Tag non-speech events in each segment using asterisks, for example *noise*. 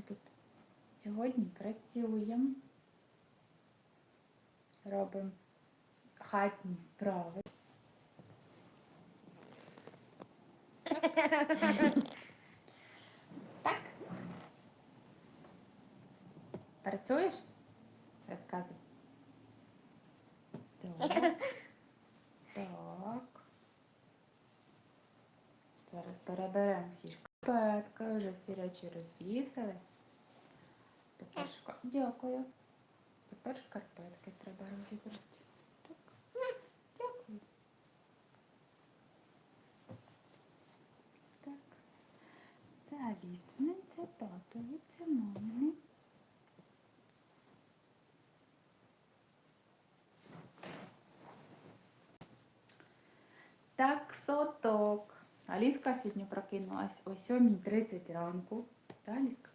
ми тут сьогодні працюємо, робимо хатні справи. *laughs* Так? Працюєш? Розказуй. Так. Так. Зараз переберемо всі шкарпетки, вже всі речі розвісили. Тепер шка... Дякую. Тепер шкарпетки треба розібрати. Так. Дякую. Так. Це Алісне, це татові, це мамини. Так, соток. Аліска сьогодні прокинулась о 7.30 ранку. Так, Аліска?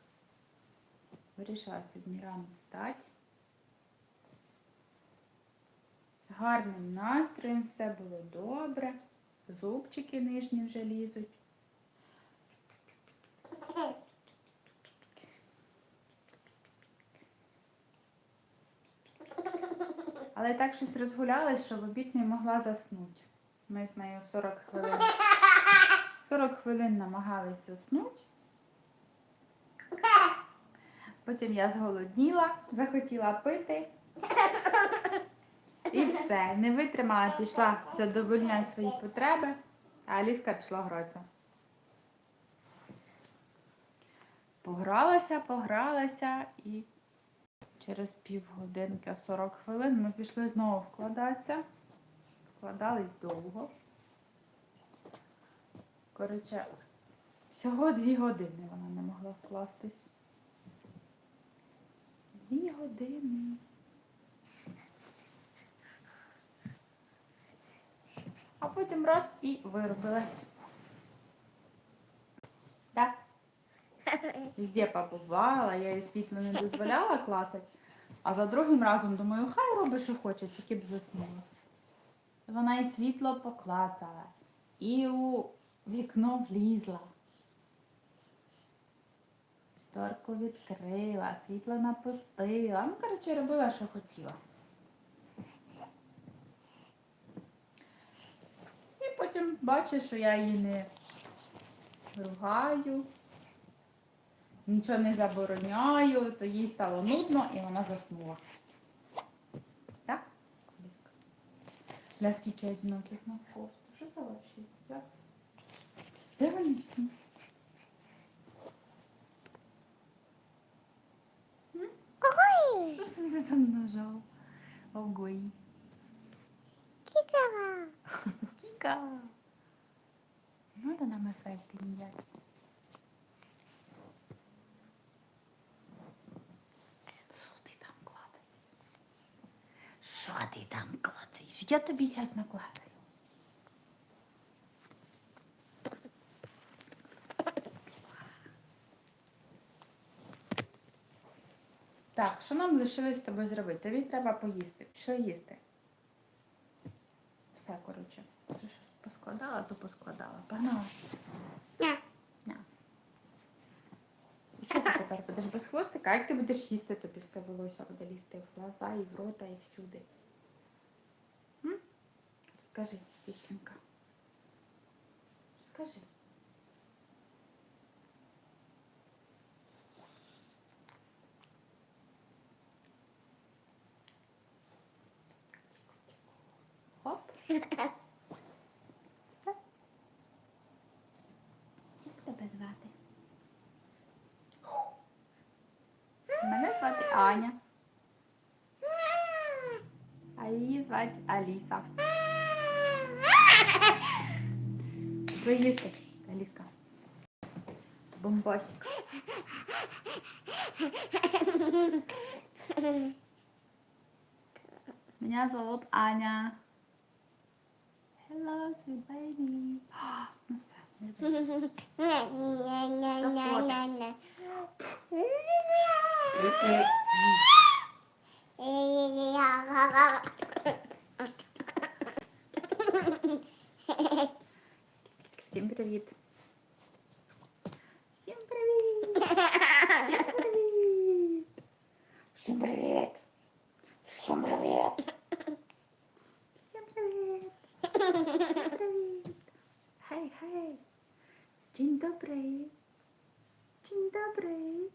Вирішила сьогодні рано встати. З гарним настроєм все було добре. Зубчики нижні вже лізуть. Але так щось розгулялась, що в обід не могла заснути. Ми з нею 40 хвилин. 40 хвилин намагались заснути. Потім я зголодніла, захотіла пити. І все. Не витримала, пішла задовольняти свої потреби, а Аліска пішла гратися. Погралася, погралася і через півгодинки 40 хвилин ми пішли знову вкладатися. Вкладались довго. Коротше, всього дві години вона не могла вкластись. Дві години. А потім раз і виробилась. Так? *laughs* Везде побувала, я їй світло не дозволяла клацати. А за другим разом думаю, хай робить, що хоче, тільки б заснула. Вона і світло поклацала, і у вікно влізла. Шторку відкрила, світло напустила. Ну, коротше, робила, що хотіла. І потім бачу, що я її не ругаю, нічого не забороняю, то їй стало нудно і вона заснула. Так? Бля, скільки одиноких носков. Що це взагалі? Де вони всі? М? Що ти там нажав? Огой. Кікала. Тіка. *laughs* Надо нам ефекти ніякі. Що ти там кладаєш? Що ти там кладаєш? Я тобі зараз накладаю. Так, що нам лишилось з тобою зробити? Тобі треба поїсти. Що їсти? Все, коротше. Вже щось поскладала, то поскладала. Погнала. Ня. На. І що ти тепер будеш без хвостика? А як ти будеш їсти, тобі все волосся буде лізти в глаза, і в рота, і всюди. М? Скажи, дівчинка. Скажи. Все. Як тебе звати? Мене звати Аня. А її звати Аліса. Пішли їсти, Аліска. Бомбасик. Меня зовут Аня. Hello, sweet baby. Ну все, не буду. Ня-ня-ня-ня-ня. Всім привіт. Всім привіт. Всім привіт! Всім привіт! Всім привіт! Всім привіт! Хей, хей! Dzień dobry! Dzień dobry!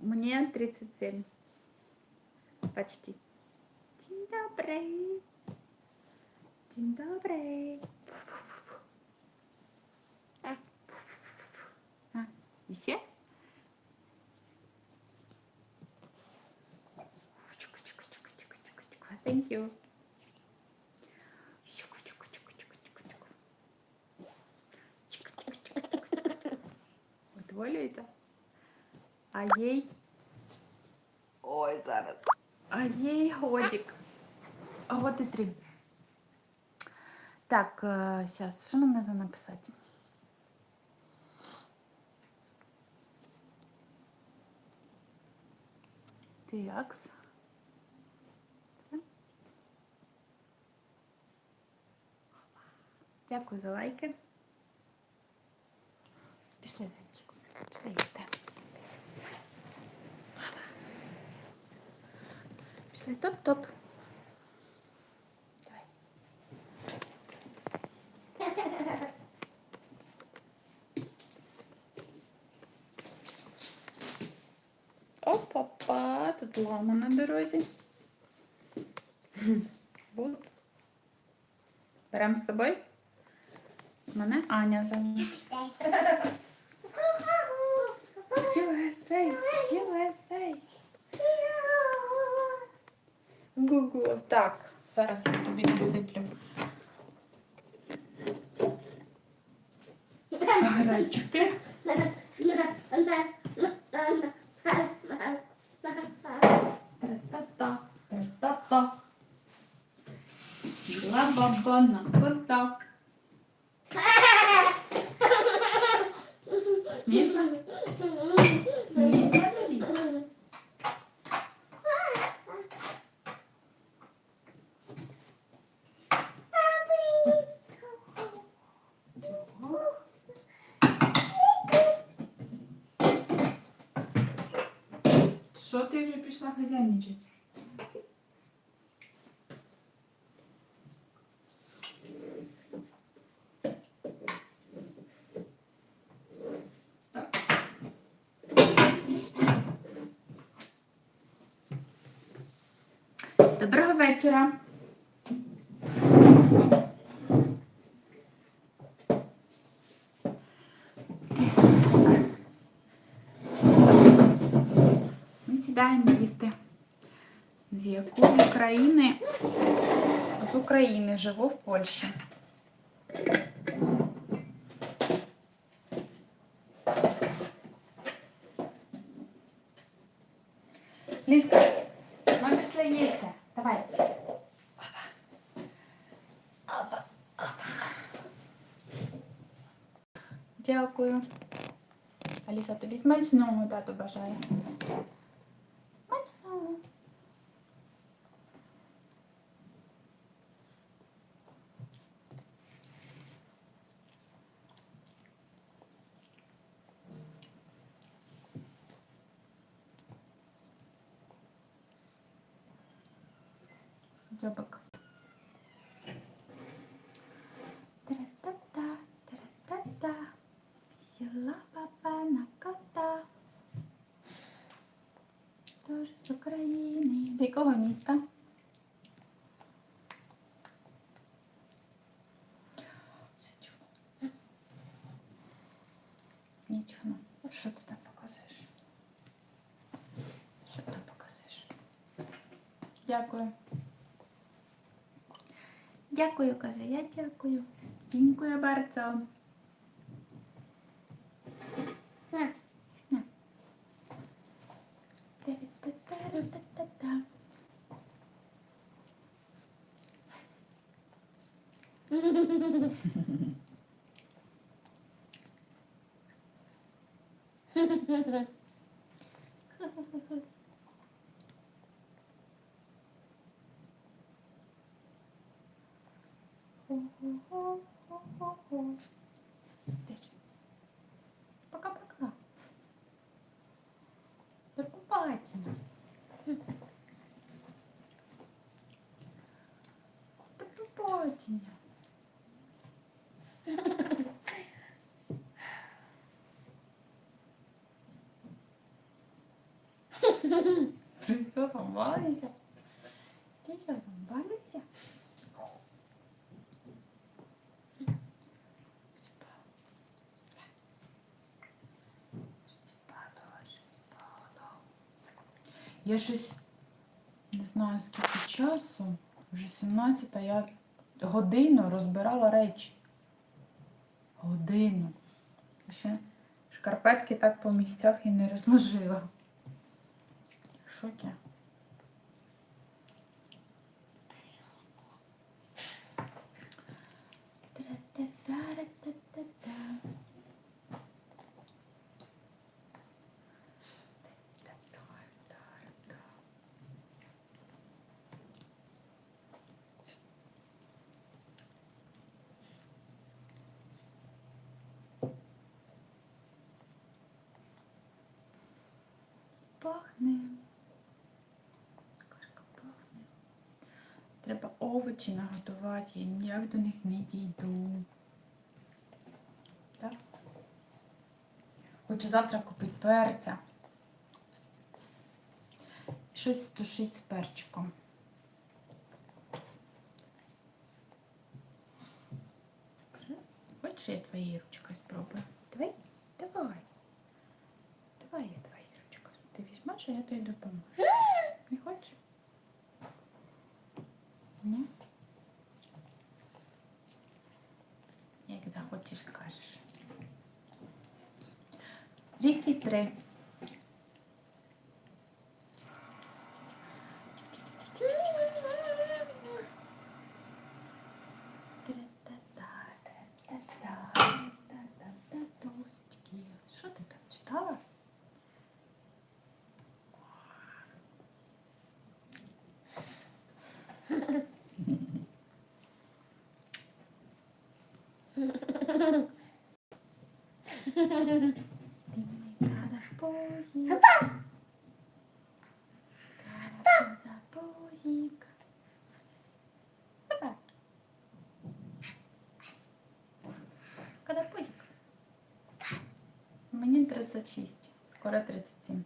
Мне 37. Почти. Dzień dobry! Dzień dobry! А, еще? Thank you. А їй. Ой, зараз. А їй годик. А от і три. Так, зараз, що нам треба написати? Такс. Все. Дякую за лайки. Пішли, зайчику. Пішли їсти. Пішли топ-топ. Опа-па, тут лама на дорозі. Бут. Беремо з собою. Мене Аня зовут. Зараз я тобі насиплю. Гречки. Та-та-та, та-та-та. Біла баба на кота. Смішно? Смішно тобі? Що ти вже пішла хазяйничати? Так. Доброго вечора. Ми сідаємо їсти. З якої країни? З України живу в Польщі. Лізка, Аліса, тобі смачного тато бажає. Смачного. Дзьобик. Сіла папа на кота. Тож з України. З якого міста? Нічого. Що ти там показуєш? Що ти там показуєш? Дякую. Дякую, каже, я дякую. Дякую bardzo. На. На. Та-та-та-та-та-та. Пока-пока. Осіння. Ти що там балуєшся? Ти що там балуєшся? Щось падало, щось падало. Я щось не знаю скільки часу, вже 17, а я годину розбирала речі. Годину. Ще шкарпетки так по місцях і не розложила. В шокі. Пахне. Кашка пахне. Треба овочі наготувати, я ніяк до них не дійду. Так? Хочу завтра купити перця. Щось тушить з перчиком. Хочеш, я твоєю ручкою спробую? Ти візьмеш, а я тобі допоможу. *gasps* Не хочеш? Ні? Як захочеш, скажеш. Ріки три. Позик. За позик. Когда позик? Мені 36, скоро 37.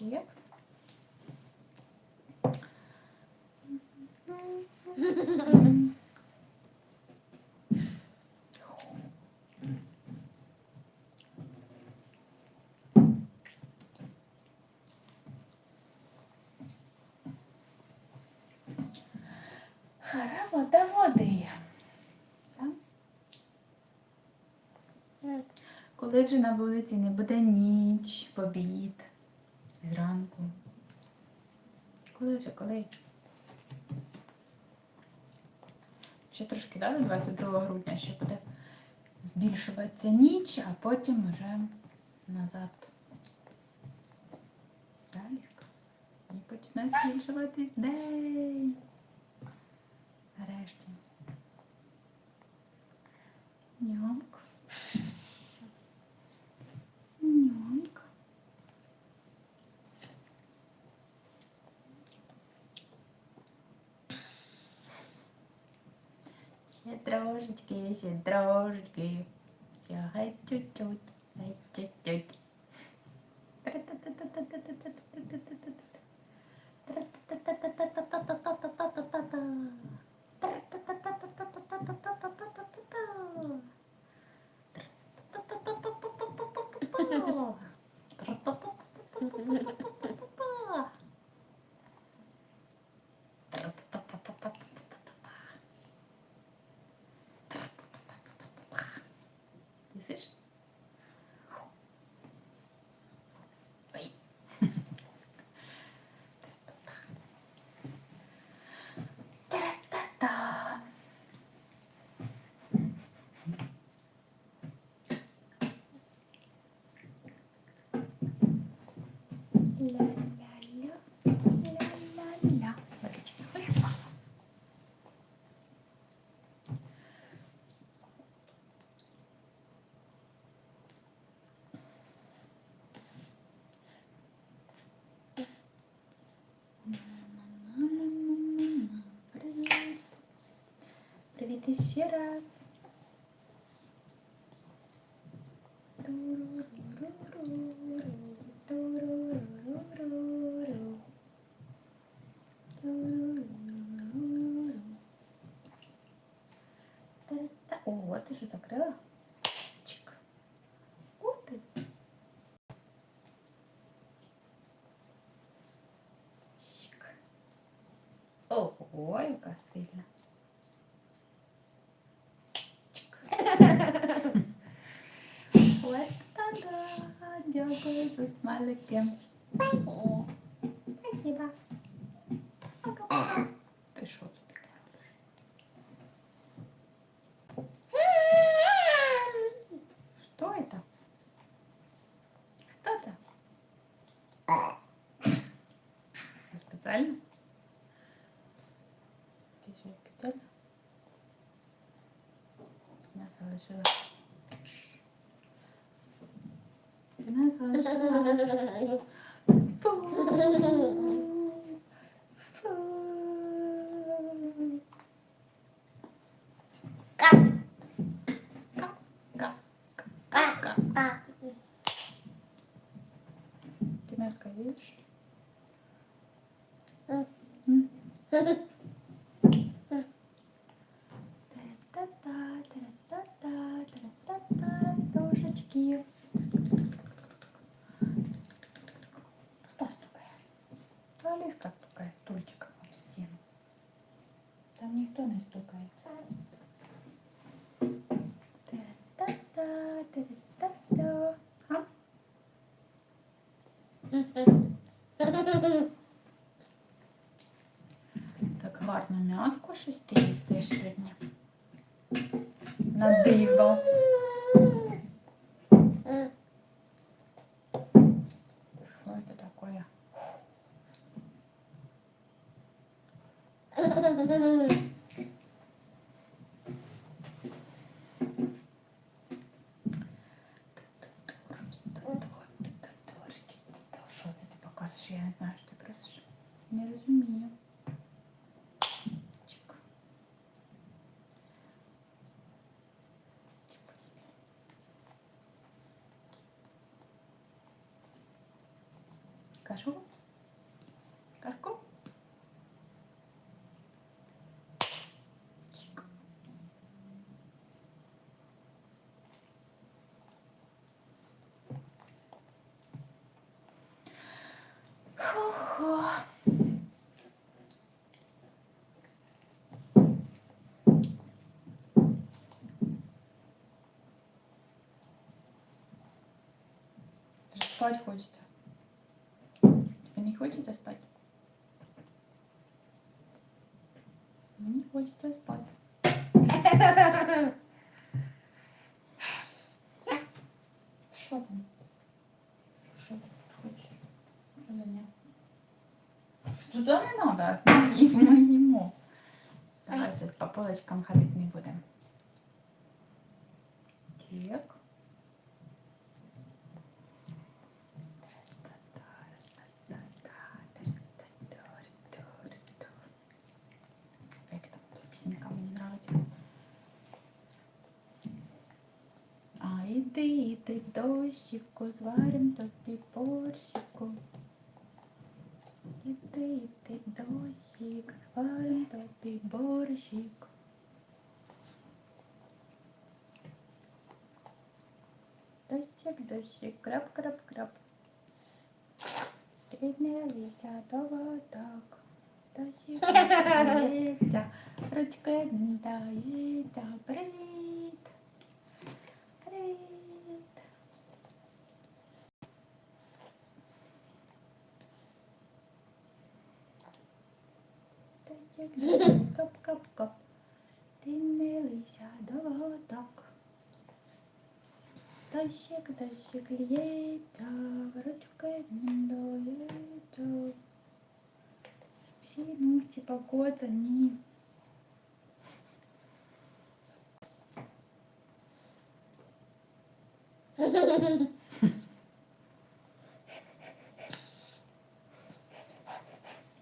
Чекс. Хара вода води. Коли вже на вулиці не буде ніч, в обід, зранку. Коли вже, коли? Ще трошки, да, до 22 грудня ще буде збільшуватися ніч, а потім вже назад. Залізка. І почне збільшуватись день. Нарешті. Нямк. сестрожечки, сестрожечки. Я хочу чуть, хочу чуть. Ha. Привіт. Іще раз. Та-та. О, ти що закрила? Чик. Ух ти. Чик. Ого, яка сильна. *laughs* Ось та-да. Дякую за смайлики. Спасибо. Пока-пока. Ти що це таке робиш? Что это? Кто это? Специально? Ти що, спеціально? Я залишила. Ти мене залишила. Фу. Фу. Ка. Ка. Ка. Ка. Ка. Ты мяско видишь? М? Та-та-та, та-та-та, та-та-та, Тошечки. Кто стукає? Аліска стукає стульчиком об стіну. Там ніхто не стукає. Та-та-та, та-та-та. А? Гарно м'яско щось ти їсиш сьогодні. На диво. Що це таке? Що це ти показуєш? Я не знаю, що ти просиш. Не розумію. Чик. Типа себе. Кашу? Кашку? Хо-хо. Спать хочется. Не хочется спать? Мне хочется спать. Что там? Что хочешь? Что за ня? Туда не надо, мы ему. Давай сейчас по полочкам ходить не будем. Іди, дощику, зварим тобі борщику. Іди, іди, дощик, зварим тобі борщик. Дощик, дощик, крап, крап, крап. піднялися до водок. Дощик *laughs* ручки не дається. Привіт. Дощик коп-коп-коп. Піднялися до водок. Дощик, дощик льється, ручки не дається. Всі ногті покоцані.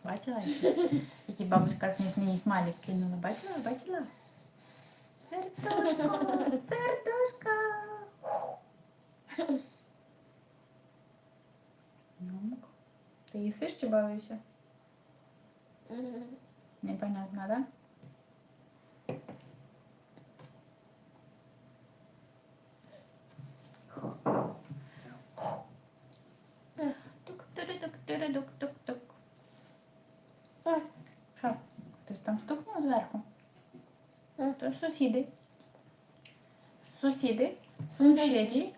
Бачила? Які бабушка смішні їх малік кинула. Бачила? Бачила? Сердушко! Ну-ка. Ти їсиш чи бавишся? Непонятно, да? Тук-тури-тук-тури-тук-тук-тук. Що? Хтось там стукнув зверху? То сусіди. Сусіди, сусіді.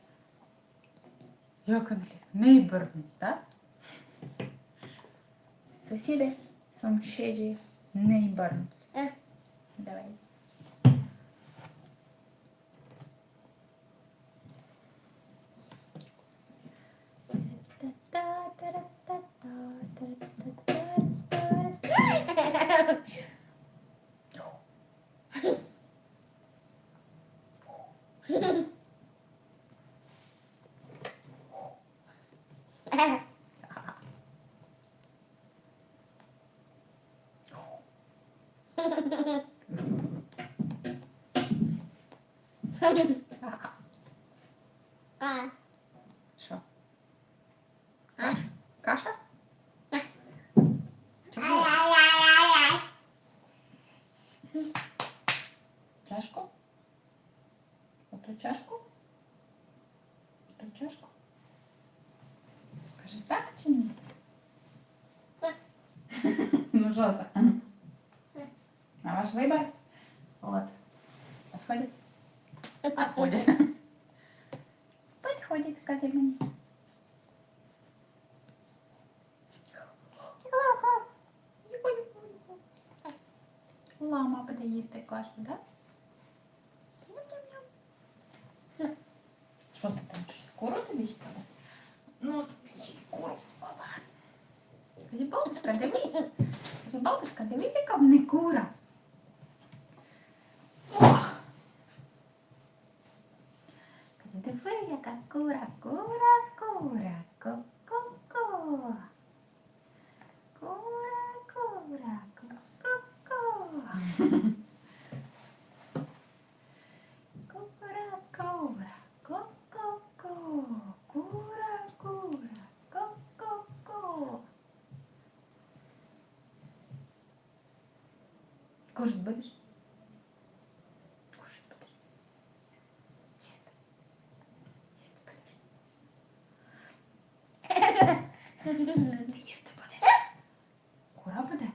Як англійська? Neighborhood, так? Сусіди, сусіді, neighborhood. Що? Каша? Чого? Чашку? Оту чашку? Оту чашку? Скажи так чи ні? *laughs* Ну що це? На ваш вибір? От. Подходить? Подходить. Подходит, скажи мені. Лама буде їсти кашу, так? Да? Що ти там? Куру тобі ще треба? Ну, тобі ще куру. Опа. Кажи, бабушка, дивись. Бабушка, дивись, яка в мене кура. Кушать будешь? Кушать будешь? Їсти. Їсти будеш? Ти їсти будеш? Кура буде?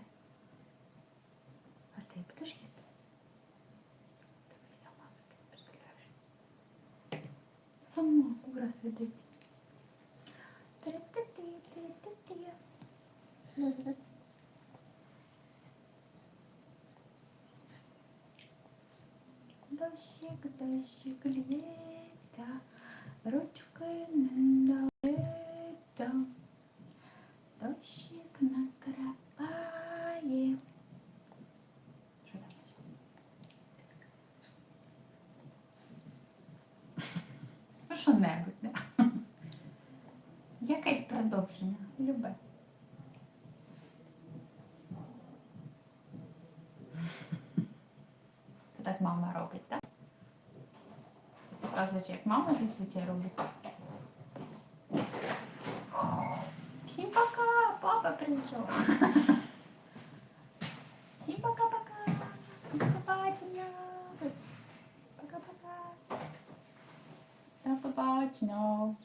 А ти будеш їсти? Ти сама собі не представляєш. Сама кура сидить. Дощик, дощик лється, ручки не дається. Дощик накрапає. Що? Ну, що-небудь, не? Якесь продовження. Любе. Це так мама робить, так? Ти показуєш, як мама зазвичай робить. Всім пока, папа прийшов. Всім пока-пока. До побачення. Пока-пока. До побачення.